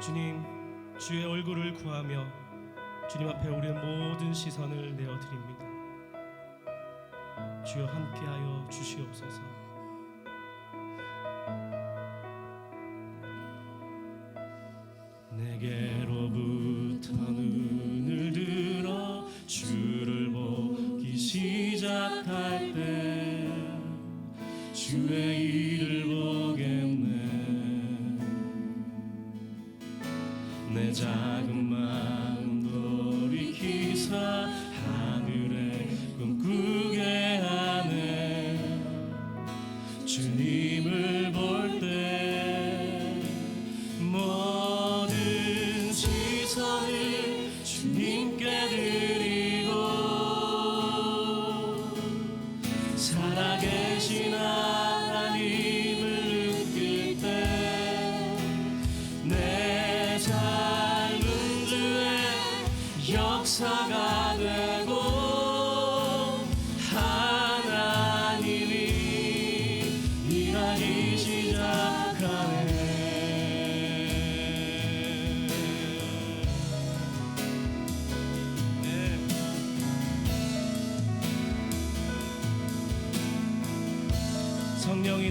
주님, 주의 얼굴을 구하며 주님 앞에 우리의 모든 시선을 내어 드립니다. 주여 함께하여 주시옵소서. 내게로부터 눈을 들어 주를 보기 시작할 때 주의 time.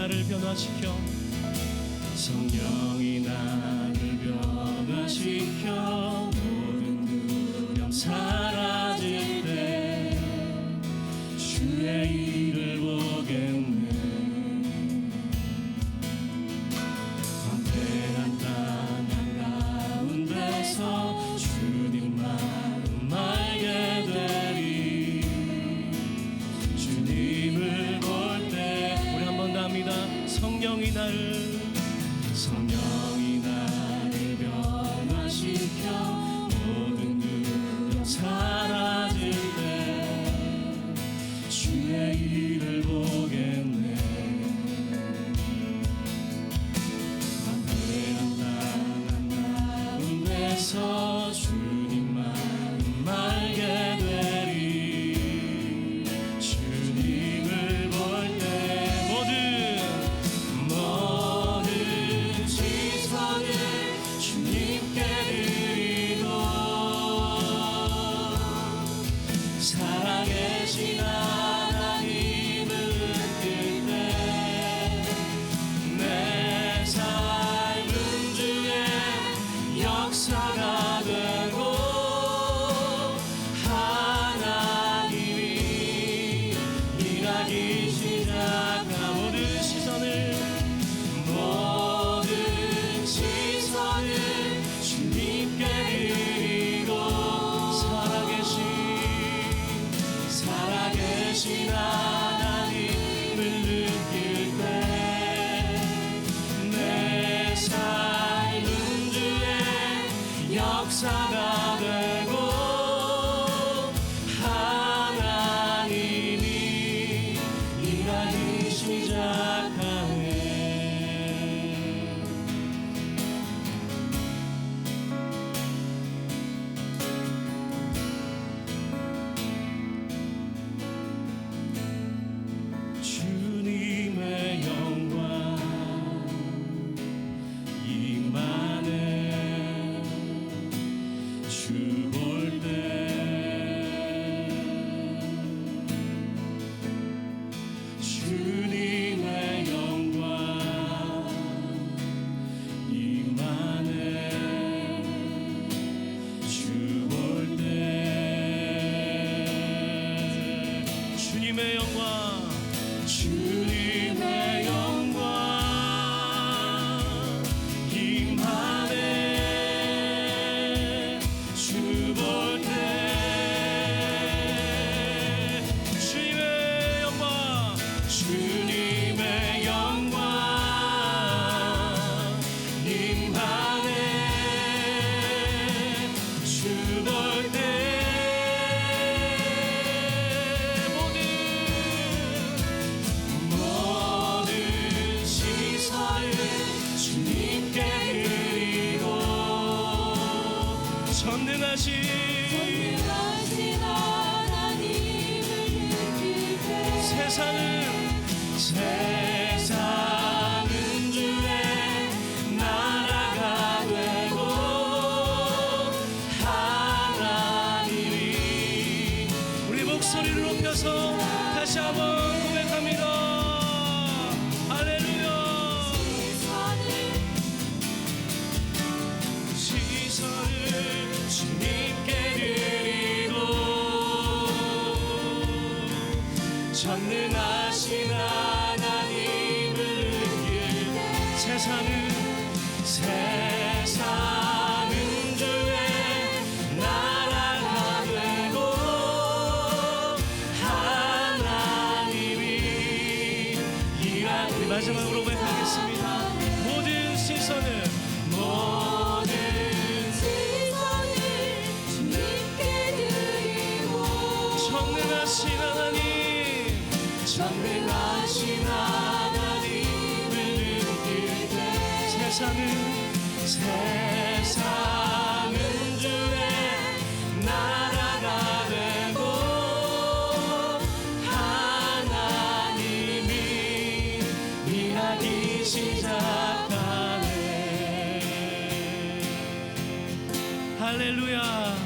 나를 변화시켜 성령. 다시 한번 고백합니다 세상은 주의 나라가 되고 하나님이 일하기 시작하네. 할렐루야.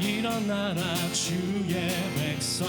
일어나라 주의 백성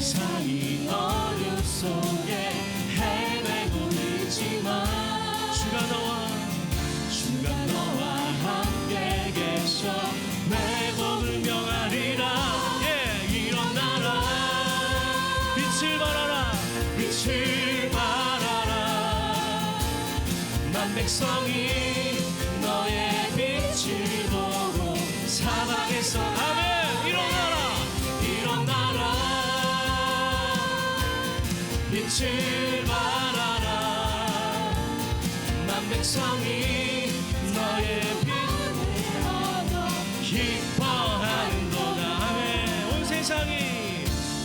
세상이 어둠 속에 헤매고 있지만 주가 너와 주가 너와 함께 계셔 회복을 명하리라. 예 일어나라. 빛을 발하라. 빛을 발하라. 만 백성이 빛을 발하라. 만 백성이 너의 빛을 기뻐하는도다. 아멘. 온 세상이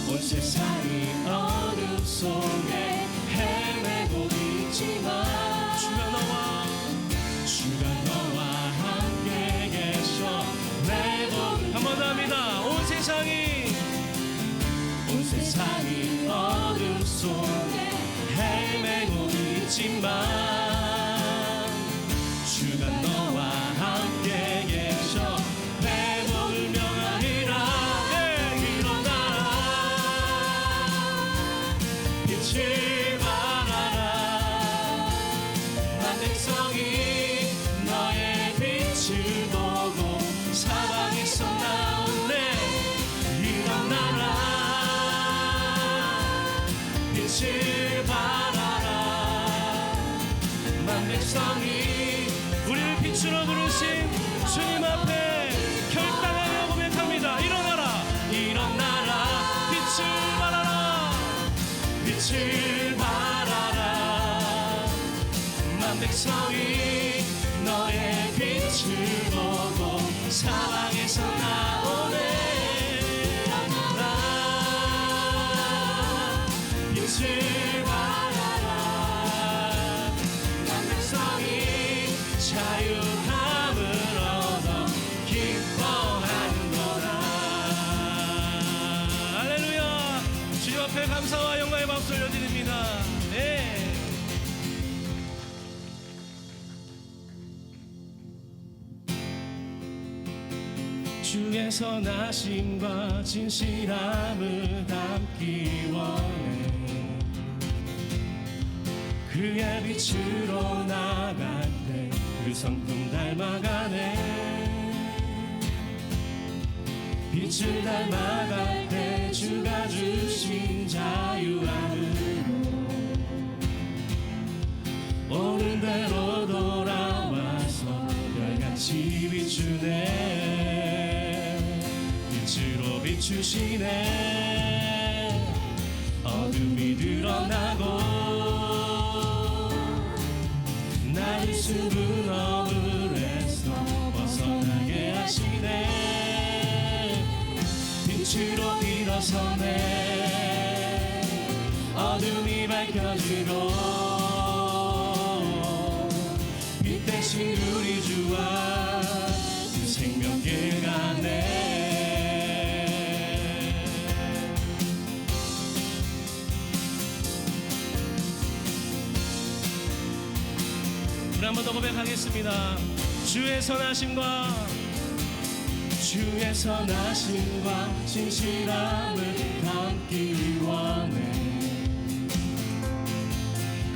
온 세상이 어둠 속에 헤매고 있지만 주가 너와 주가 너와 함께 계셔 회복 한번 더 합니다. 온 세상이 온 세상이 헤매 빛을 발하라. 만 백성이 너의 빛을 보고 사방 주의 선하심과 진실함을 담기 원해. 그의 빛으로 나갈 때 그 성품 닮아가네. 빛을 닮아갈 때 주가 주신 자유 안으로. 오는 대로 돌아와서 별같이 비추네 비추시네. 어둠이 드러나고 나를 숨은 어물에서 벗어나게 하시네. 빛으로 일어서네. 어둠이 밝혀지고 빛 대신 우리 주와 그 생명길 가 우리 한 번 더 고백하겠습니다. 주의 선하심과 주의 선하심과 진실함을 담기 원해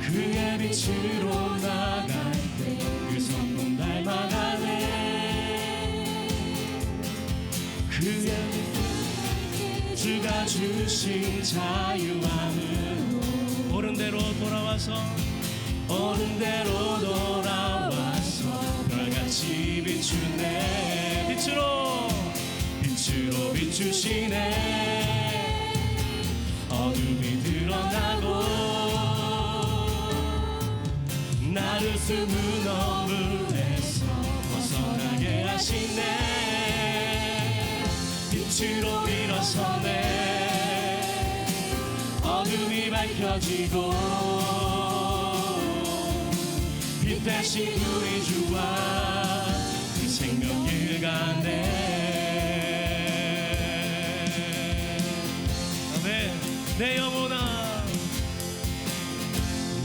그의 빛으로 나갈 때 그 성품 닮아가네. 그의 주가 주신 자유함으로 옳은 대로 돌아와서 옳은 대로 돌아와서 별같이 비추네. 빛으로 빛으로 비추시네. 어둠이 드러나고 나를 숨은 어물에서 벗어나게 하시네. 빛으로 일어서네. 어둠이 밝혀지고 빛 대신 우리 주와 그 생명길 가네. 아멘. 내 영혼아.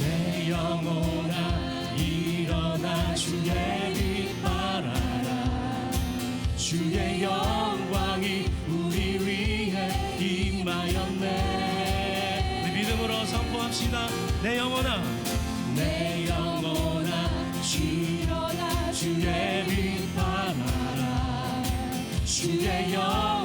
내 영혼아 일어나 주의 빛 발하라. 주의 영광이 우리 위에 임하였네. 우리 믿음으로 선포합시다. 내 영혼아. 내 영혼아 주 일어나 주의 빛 발하라. 주의 영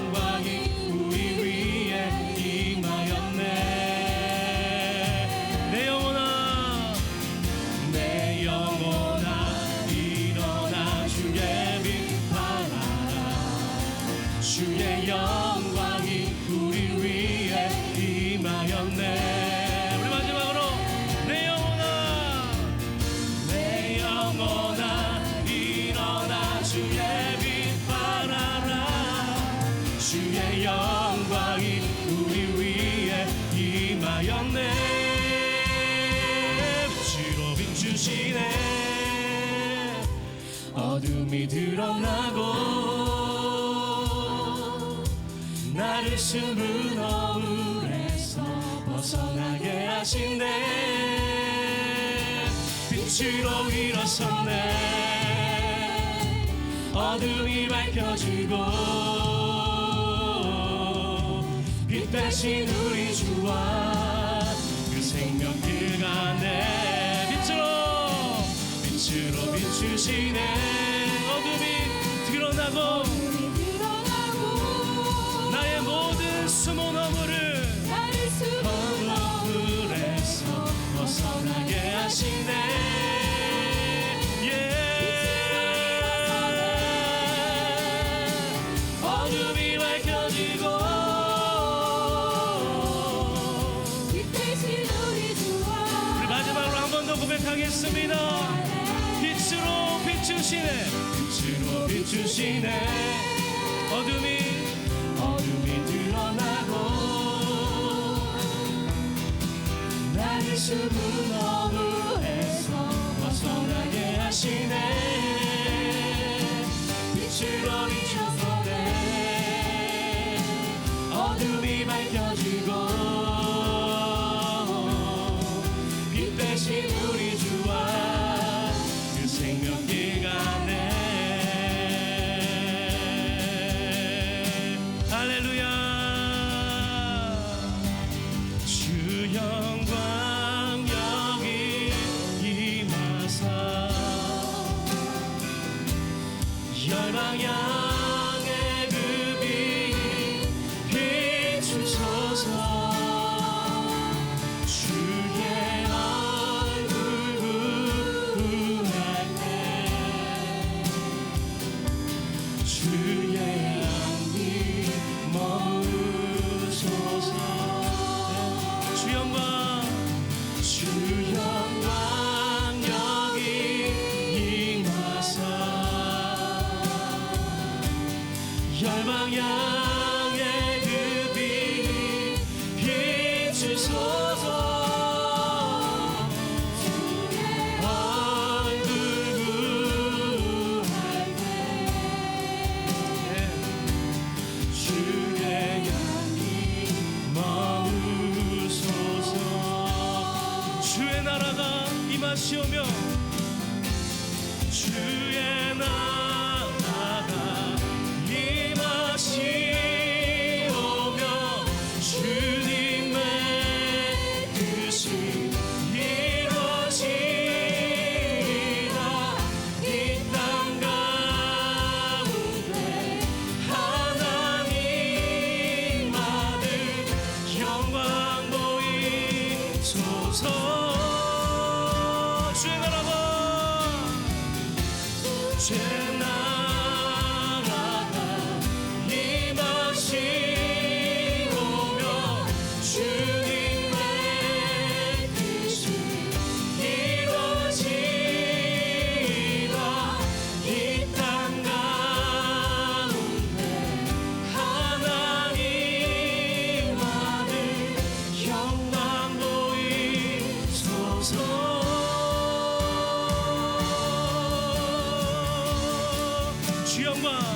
어둠이 드러나고 나를 숨은 어울에서 벗어나게 하신네 빛으로 일어섰네. 어둠이 밝혀지고 빛 대신 우리 주와 그 생명길 가네 빛으로 빛으로 비추시네 드러나고 나의 모든 숨은 숨은 어물에서 벗어나게 하시네 예. 고백하겠습니다 비추시네. 빛으로 비추시네. 어둠이 어둠이 드러나고 나를 숨은 어둠에서 벗어나게 하시네. 빛으로 비춰서네 어둠이 밝혀지고 오며 주의 나라가 임하시오며 주님의 뜻이 이루어지리라. 이 땅 가운데 하나님 아들 영광 보이소서. Cię. te amar.